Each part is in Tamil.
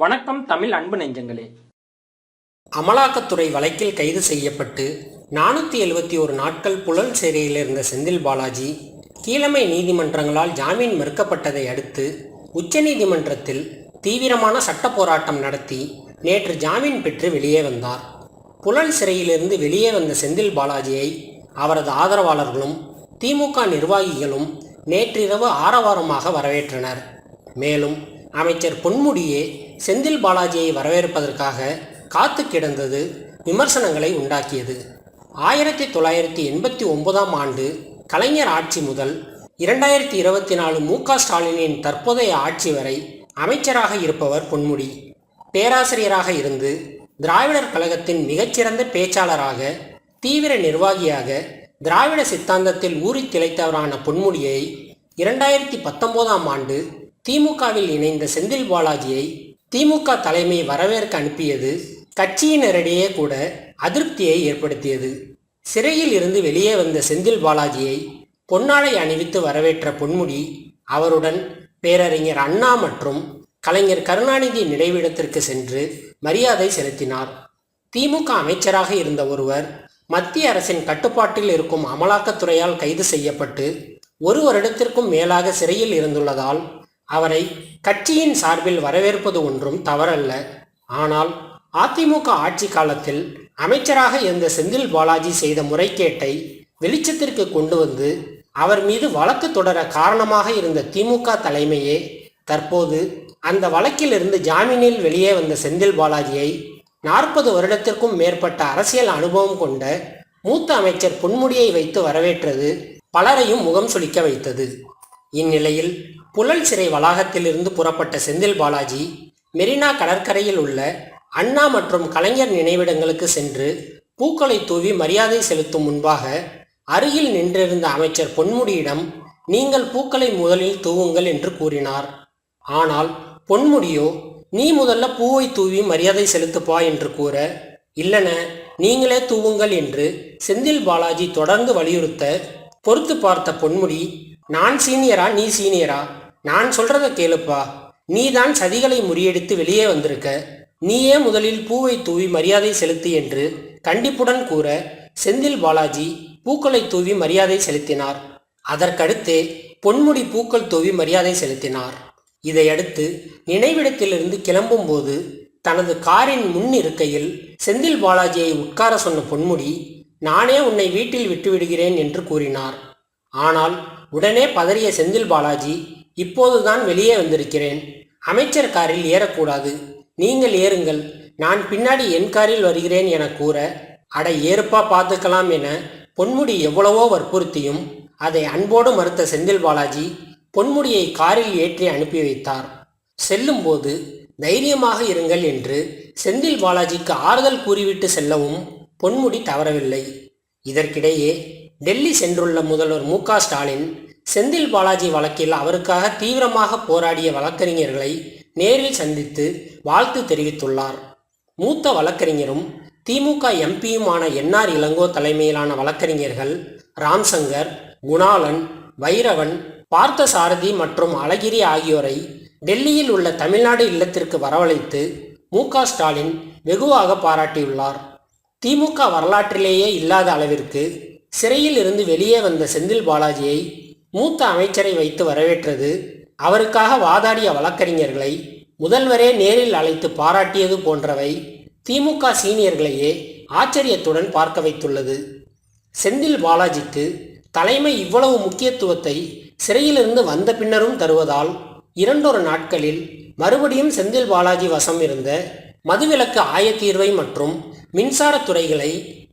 வணக்கம் தமிழ் அன்பு நெஞ்சங்களே. அமலாக்கத்துறை வழக்கில் கைது செய்யப்பட்டு நானூற்றி எழுபத்தி ஒரு நாட்கள் புலன் சிறையில் இருந்த செந்தில் பாலாஜி கீழமை நீதிமன்றங்களால் ஜாமீன் மறுக்கப்பட்டதை அடுத்து உச்சநீதிமன்றத்தில் தீவிரமான சட்ட போராட்டம் நடத்தி நேற்று ஜாமீன் பெற்று வெளியே வந்தார். புலன் சிறையிலிருந்து வெளியே வந்த செந்தில் பாலாஜியை அவரது ஆதரவாளர்களும் திமுக நிர்வாகிகளும் நேற்றிரவு ஆரவாரமாக வரவேற்றனர். மேலும் அமைச்சர் பொன்முடியே செந்தில் பாலாஜியை வரவேற்பதற்காக காத்து கிடந்தது விமர்சனங்களை உண்டாக்கியது. ஆயிரத்தி தொள்ளாயிரத்தி எண்பத்தி ஒன்பதாம் ஆண்டு கலைஞர் ஆட்சி முதல் இரண்டாயிரத்தி இருபத்தி நாலு மு. க. ஸ்டாலினின் தற்போதைய ஆட்சி வரை அமைச்சராக இருப்பவர் பொன்முடி. பேராசிரியராக இருந்து திராவிடர் கழகத்தின் மிகச்சிறந்த பேச்சாளராக தீவிர நிர்வாகியாக திராவிட சித்தாந்தத்தில் ஊறி திளைத்தவரான பொன்முடியை இரண்டாயிரத்தி பத்தொன்பதாம் ஆண்டு திமுகவில் இணைந்த செந்தில் பாலாஜியை திமுக தலைமை வரவேற்க அனுப்பியது கட்சியினரிடையே கூட அதிருப்தியை ஏற்படுத்தியது. சிறையில் இருந்து வெளியே வந்த செந்தில் பாலாஜியை பொன்னாடை அணிவித்து வரவேற்ற பொன்முடி அவருடன் பேரறிஞர் அண்ணா மற்றும் கலைஞர் கருணாநிதி நினைவிடத்திற்கு சென்று மரியாதை செலுத்தினார். திமுக அமைச்சராக இருந்த ஒருவர் மத்திய அரசின் கட்டுப்பாட்டில் இருக்கும் அமலாக்கத்துறையால் கைது செய்யப்பட்டு ஒரு வருடத்திற்கும் மேலாக சிறையில் இருந்துள்ளதால் அவரை கட்சியின் சார்பில் வரவேற்பது ஒன்றும் தவறல்ல. ஆனால் அதிமுக ஆட்சி காலத்தில் அமைச்சராக இருந்த செந்தில் பாலாஜி செய்த முறைகேட்டை வெளிச்சத்திற்கு கொண்டு வந்து அவர் மீது வழக்கு தொடர காரணமாக இருந்த திமுக தலைமையே தற்போது அந்த வழக்கிலிருந்து ஜாமீனில் வெளியே வந்த செந்தில் பாலாஜியை நாற்பது வருடத்திற்கும் மேற்பட்ட அரசியல் அனுபவம் கொண்ட மூத்த அமைச்சர் பொன்முடியை வைத்து வரவேற்றது பலரையும் முகம் சுளிக்க வைத்தது. இந்நிலையில் புழல் சிறை வளாகத்திலிருந்து புறப்பட்ட செந்தில் பாலாஜி மெரினா கடற்கரையில் உள்ள அண்ணா மற்றும் கலைஞர் நினைவிடங்களுக்கு சென்று பூக்களை தூவி மரியாதை செலுத்தும் முன்பாக அருகில் நின்றிருந்த அமைச்சர் பொன்முடியிடம் நீங்கள் பூக்களை முதலில் தூவுங்கள் என்று கூறினார். ஆனால் பொன்முடியோ நீ முதல்ல பூவை தூவி மரியாதை செலுத்துப்பா என்று கூற இல்லன நீங்களே தூவுங்கள் என்று செந்தில் பாலாஜி தொடர்ந்து வலியுறுத்த பொறுத்து பார்த்த பொன்முடி நான் சீனியரா நீ சீனியரா? நான் சொல்றத கேளுப்பா. நீதான் சதிகளை முறியடித்து வெளியே வந்திருக்க. நீயே முதலில் பூவை தூவி மரியாதை செலுத்து என்று கண்டிப்புடன் கூற செந்தில் பாலாஜி பூக்களை தூவி மரியாதை செலுத்தினார். அதற்கடுத்தே பொன்முடி பூக்கள் தூவி மரியாதை செலுத்தினார். இதையடுத்து நினைவிடத்திலிருந்து கிளம்பும்போது தனது காரின் முன் இருக்கையில் செந்தில் பாலாஜியை உட்கார சொன்ன பொன்முடி நானே உன்னை வீட்டில் விட்டுவிடுகிறேன் என்று கூறினார். ஆனால் உடனே பதறிய செந்தில் பாலாஜி இப்போதுதான் வெளியே வந்திருக்கிறேன். அமைச்சர் காரில் ஏறக்கூடாது. நீங்கள் ஏறுங்கள். நான் பின்னாடி என் காரில் வருகிறேன் என கூற அட ஏறுப்பா பார்த்துக்கலாம் என பொன்முடி எவ்வளவோ வற்புறுத்தியும் அதை அன்போடு மறுத்த செந்தில் பாலாஜி பொன்முடியை காரில் ஏற்றி அனுப்பி வைத்தார். செல்லும்போது தைரியமாக இருங்கள் என்று செந்தில் பாலாஜிக்கு ஆறுதல் கூறிவிட்டு செல்லவும் பொன்முடி தவறவில்லை. இதற்கிடையே டெல்லி சென்றுள்ள முதல்வர் மு ஸ்டாலின் செந்தில் பாலாஜி வழக்கில் அவருக்காக தீவிரமாக போராடிய வழக்கறிஞர்களை நேரில் சந்தித்து வாழ்த்து தெரிவித்துள்ளார். மூத்த வழக்கறிஞரும் திமுக எம்பியுமான என்ஆர் இளங்கோ தலைமையிலான வழக்கறிஞர்கள் ராம்சங்கர் குணாலன் வைரவன் பார்த்தசாரதி மற்றும் அழகிரி ஆகியோரை டெல்லியில் உள்ள தமிழ்நாடு இல்லத்திற்கு வரவழைத்து மு ஸ்டாலின் வெகுவாக பாராட்டியுள்ளார். திமுக வரலாற்றிலேயே இல்லாத அளவிற்கு சிறையில் இருந்து வெளியே வந்த செந்தில் பாலாஜியை மூத்த அமைச்சரை வைத்து வரவேற்றது. அவருக்காக வாதாடிய வழக்கறிஞர்களை முதல்வரே நேரில் அழைத்து பாராட்டியது போன்றவை திமுக சீனியர்களையே ஆச்சரியத்துடன் பார்க்க வைத்துள்ளது. செந்தில் பாலாஜிக்கு தலைமை இவ்வளவு முக்கியத்துவத்தை சிறையிலிருந்து வந்த பின்னரும் தருவதால் இரண்டொரு நாட்களில் மறுபடியும் செந்தில் பாலாஜி வசம் இருந்த மதுவிலக்கு ஆயத்தீர்வை மற்றும் மின்சாரத் துறைகளை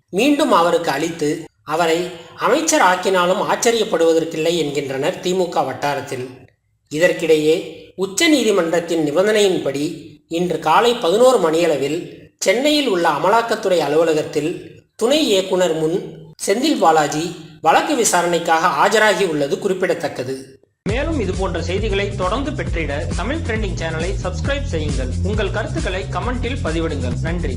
மீண்டும் அவருக்கு அளித்து அவரை அமைச்சர் ஆக்கினாலும் ஆச்சரியப்படுவதற்கில்லை என்கின்றனர் திமுக வட்டாரத்தில். இதற்கிடையே உச்ச நீதிமன்றத்தின் நிபந்தனையின்படி இன்று காலை பதினோரு மணியளவில் சென்னையில் உள்ள அமலாக்கத்துறை அலுவலகத்தில் துணை இயக்குனர் முன் செந்தில் பாலாஜி வழக்கு விசாரணைக்காக ஆஜராகி உள்ளது குறிப்பிடத்தக்கது. மேலும் இது போன்ற செய்திகளை தொடர்ந்து பெற்றிட தமிழ் ட்ரெண்டிங் சேனலை சப்ஸ்கிரைப் செய்யுங்கள். உங்கள் கருத்துக்களை கமெண்டில் பதிவிடுங்கள். நன்றி.